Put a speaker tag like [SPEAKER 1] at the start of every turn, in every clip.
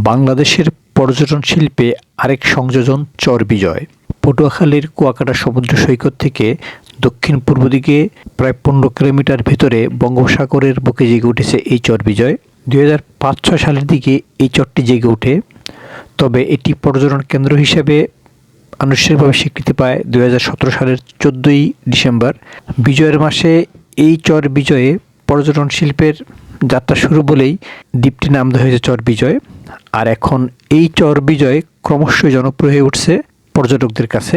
[SPEAKER 1] বাংলাদেশের পর্যটন শিল্পে আরেক সংযোজন চর বিজয়। পটুয়াখালীর কুয়াকাটা সমুদ্র সৈকত থেকে দক্ষিণ পূর্ব দিকে প্রায় পনেরো কিলোমিটার ভেতরে বঙ্গোপসাগরের বুকে জেগে উঠেছে এই চর বিজয়। দুই হাজার পাঁচ ছয় সালের দিকে এই চরটি জেগে ওঠে। তবে এটি পর্যটন কেন্দ্র হিসেবে আনুষ্ঠানিকভাবে স্বীকৃতি পায় দুই হাজার সতেরো সালের চোদ্দোই ডিসেম্বর। বিজয়ের মাসে এই চর বিজয়ে পর্যটন শিল্পের যাত্রা শুরু বলেই দ্বীপটি নাম হয়েছে চর বিজয়। আর এখন এই চর বিজয় ক্রমশই জনপ্রিয় হয়ে উঠছে পর্যটকদের কাছে।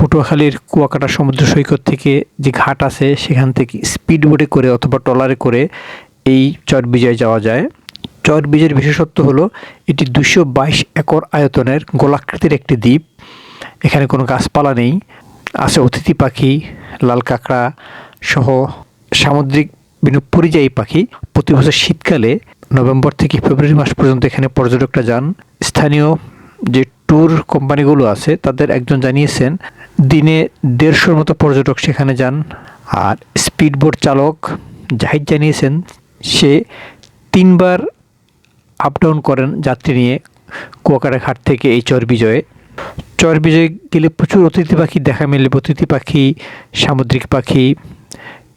[SPEAKER 1] পটুয়াখালীর কুয়াকাটা সমুদ্র সৈকত থেকে যে ঘাট আছে, সেখান থেকে স্পিড বোটে করে অথবা ট্রলারে করে এই চর বিজয় যাওয়া যায়। চর বিজয়ের বিশেষত্ব হলো, এটি দুশো বাইশ একর আয়তনের গোলাকৃতির একটি দ্বীপ। এখানে কোনো গাছপালা নেই, আছে অতিথি পাখি, লাল কাঁকড়া সহ সামুদ্রিক বিভিন্ন পরিযায়ী পাখি। প্রতি বছর শীতকালে নভেম্বর থেকে ফেব্রুয়ারি মাস পর্যন্ত এখানে পর্যটকরা যান। স্থানীয় যে ট্যুর কোম্পানিগুলো আছে, তাদের একজন জানিয়েছেন, দিনে দেড়শোর মতো পর্যটক সেখানে যান। আর স্পিডবোট চালক জাহিদ জানিয়েছেন, সে তিনবার আপ ডাউন করেন যাত্রী নিয়ে কুয়াকাটা ঘাট থেকে এই চর বিজয়ে চর বিজয়ে গেলে প্রচুর অতিথি পাখি দেখা মিলবে, অতিথি পাখি, সামুদ্রিক পাখি,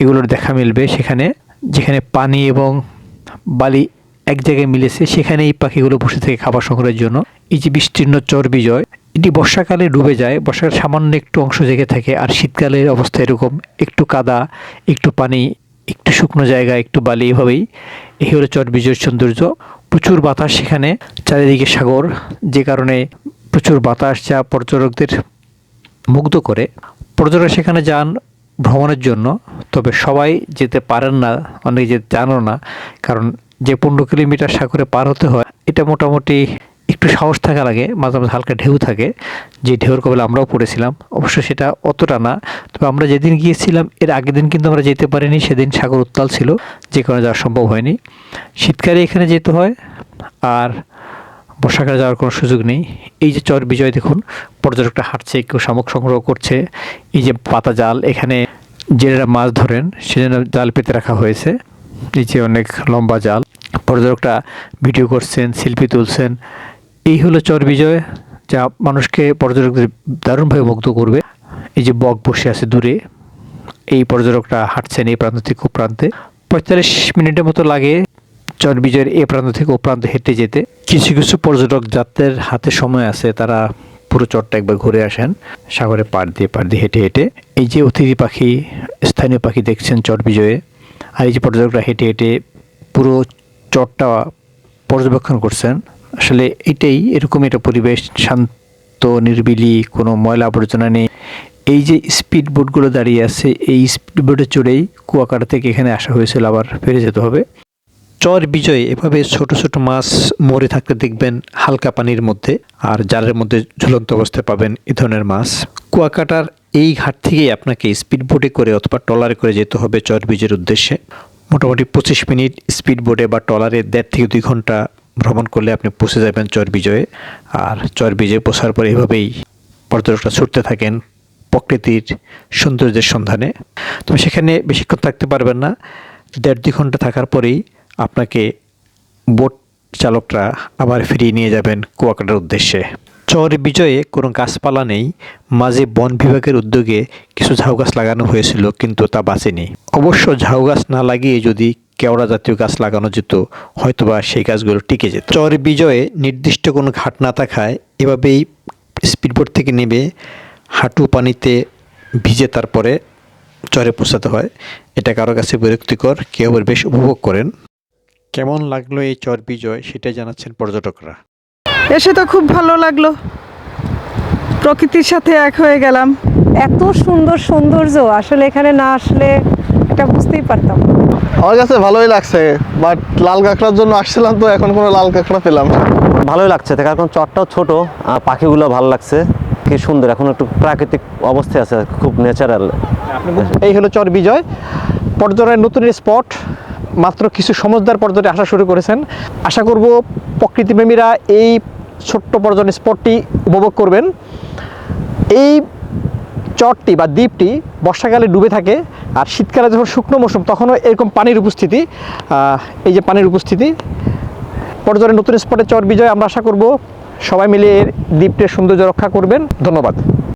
[SPEAKER 1] এগুলোর দেখা মিলবে সেখানে। যেখানে পানি এবং বালি এক জায়গায় মিলেছে, সেখানে এই পাখিগুলো বসে থাকে খাবার সংগ্রহের জন্য। এই যে বিস্তীর্ণ চর বিজয়, এটি বর্ষাকালে ডুবে যায়। বর্ষাকালে সামান্য একটু অংশ জেগে থাকে, আর শীতকালের অবস্থা এরকম। একটু কাদা, একটু পানি, একটু শুকনো জায়গা, একটু বালি, এভাবেই। এই হলো চর বিজয়ের সৌন্দর্য। প্রচুর বাতাস সেখানে, চারিদিকে সাগর, যে কারণে প্রচুর বাতাস যা পর্যটকদের মুগ্ধ করে। পর্যটক সেখানে যান ভ্রমণের জন্য, তবে সবাই যেতে পারেন না অনেকে যেতে জানো না, কারণ যে পনেরো কিলোমিটার সাগরে পার হতে হয়, এটা মোটামুটি একটু সাহস থাকা লাগে, মাঝে মাঝে হালকা ঢেউ থাকে, যে ঢেউর কবলে আমরাও পড়েছিলাম। অবশ্য সেটা অতটা না, তবে আমরা যেদিন গিয়েছিলাম, এর আগের দিন কিন্তু আমরা যেতে পারিনি, সেদিন সাগর উত্তাল ছিল, যে কারণে যাওয়া সম্ভব হয়নি। শীতকালে এখানে যেতে হয়, আর বর্ষাকালে যাওয়ার কোনো সুযোগ নেই। এই যে চর বিজয় দেখুন, পর্যটকরা হাঁটছে, কেউ শামুক সংগ্রহ করছে, এই যে পাতা জাল, এখানে জেলেরা মাছ ধরেন, সেজন্য জাল পেতে রাখা হয়েছে। নিচে অনেক লম্বা জাল। পর্যটকরা ভিডিও করছেন শিল্পী তুলছেন। এই হলো চর বিজয়, যা মানুষকে পর্যটকদের দারুণভাবে মুগ্ধ করবে। এই যে বক বসে আছে দূরে, এই পর্যটকরা হাঁটছেন এই প্রান্ত থেকে ও প্রান্তে পঁয়তাল্লিশ মিনিটের মতো লাগে চর বিজয়ের এ প্রান্ত থেকে ও প্রান্ত হেঁটে যেতে। কিছু কিছু পর্যটক যাত্রের হাতে সময় আছে, তারা পুরো চরটা একবার ঘুরে আসেন সাগরে পাড় দিয়ে পাড় দিয়ে হেঁটে হেঁটে। এই যে অতিথি পাখি, স্থানীয় পাখি দেখছেন চর বিজয়ে, আর এই যে পর্যটকরা হেঁটে হেঁটে পুরো চরটা পর্যবেক্ষণ করছেন, আসলে এটাই এরকম একটা পরিবেশ, শান্ত, নির্বিলি, কোনো ময়লা আবর্জনা নেই। এই যে স্পিড বোটগুলো দাঁড়িয়ে আছে, এই স্পিড বোটে চড়েই কুয়াকাটা থেকে এখানে আসা হয়েছিল, আবার ফিরে যেতে হবে। চর বিজয়ে, এভাবে ছোট ছোট মাছ মরে থাকতে দেখবেন হালকা পানির মধ্যে। আর জালের মধ্যে ঝুলন্ত অবস্থায় পাবেন এ ধরনের মাছ। কুয়াকাটার এই ঘাট থেকেই আপনাকে স্পিড বোটে করে অথবা ট্রলারে করে যেতে হবে চর বিজয়ের উদ্দেশ্যে। মোটামুটি পঁচিশ মিনিট স্পিড বোটে বা ট্রলারে দেড় থেকে দুই ঘণ্টা ভ্রমণ করলে আপনি পৌঁছে যাবেন চর বিজয়ে। আর চর বিজয়ে পৌঁছার পর এভাবেই পর্যটকরা ছুটতে থাকেন প্রকৃতির সৌন্দর্যের সন্ধানে। তবে সেখানে বেশিক্ষণ থাকতে পারবেন না। দেড় দুই ঘণ্টা থাকার পরেই আপনাকে বোট চালকরা আবার ফিরিয়ে নিয়ে যাবেন কুয়াকাটার উদ্দেশ্যে। চর বিজয়ে কোনো গাছপালা নেই, মাঝে বন বিভাগের উদ্যোগে কিছু ঝাউ গাছ লাগানো হয়েছিল, কিন্তু তা বাঁচেনি। অবশ্য ঝাউ গাছ না লাগিয়ে যদি কেওড়া জাতীয় গাছ লাগানো যেত, হয়তোবা সেই গাছগুলো টিকে যেত। চর বিজয়ে নির্দিষ্ট কোনো ঘাট না থাকায় এভাবেই স্পিডবোট থেকে নেমে হাঁটু পানিতে ভিজে তারপরে চরে পৌঁছাতে হয়। এটা কারও কাছে বিরক্তিকর, কেউ বেশ উপভোগ করেন। কেমন লাগল এই চর বিজয় সেটা জানাচ্ছেন পর্যটকরা।
[SPEAKER 2] এসে তো খুব ভালো লাগল। প্রকৃতির সাথে এক হয়ে গেলাম।
[SPEAKER 3] এত সুন্দর সৌন্দর্য আসলে এখানে না আসলে এটা বুঝতেই পারতাম
[SPEAKER 4] আমার কাছে ভালোই লাগছে বাট লাল কাঁকড়ার জন্য আসছিলাম তো এখন কোনো লাল কাঁকড়া পেলাম
[SPEAKER 5] ভালোই লাগছে তার কারণ চরটাও ছোট আর পাখিগুলো ভালো লাগছে। কি সুন্দর এখন একটু প্রাকৃতিক অবস্থায় আছে খুব ন্যাচারাল
[SPEAKER 6] এই হলো চর বিজয় পর্যটনের নতুন স্পট মাত্র কিছু সমজদার পর্যটক আসা শুরু করেছেন। আশা করব প্রকৃতিপ্রেমীরা এই ছোট্ট পর্যটন স্পটটি উপভোগ করবেন। এই চরটি বা দ্বীপটি বর্ষাকালে ডুবে থাকে আর শীতকালে যখন শুকনো মৌসুম তখনও এরকম পানির উপস্থিতি এই যে পানির উপস্থিতি। পর্যটনের নতুন স্পটে চর বিজয় আমরা আশা করব। সবাই মিলে এর দ্বীপটির সৌন্দর্য রক্ষা করবেন। ধন্যবাদ।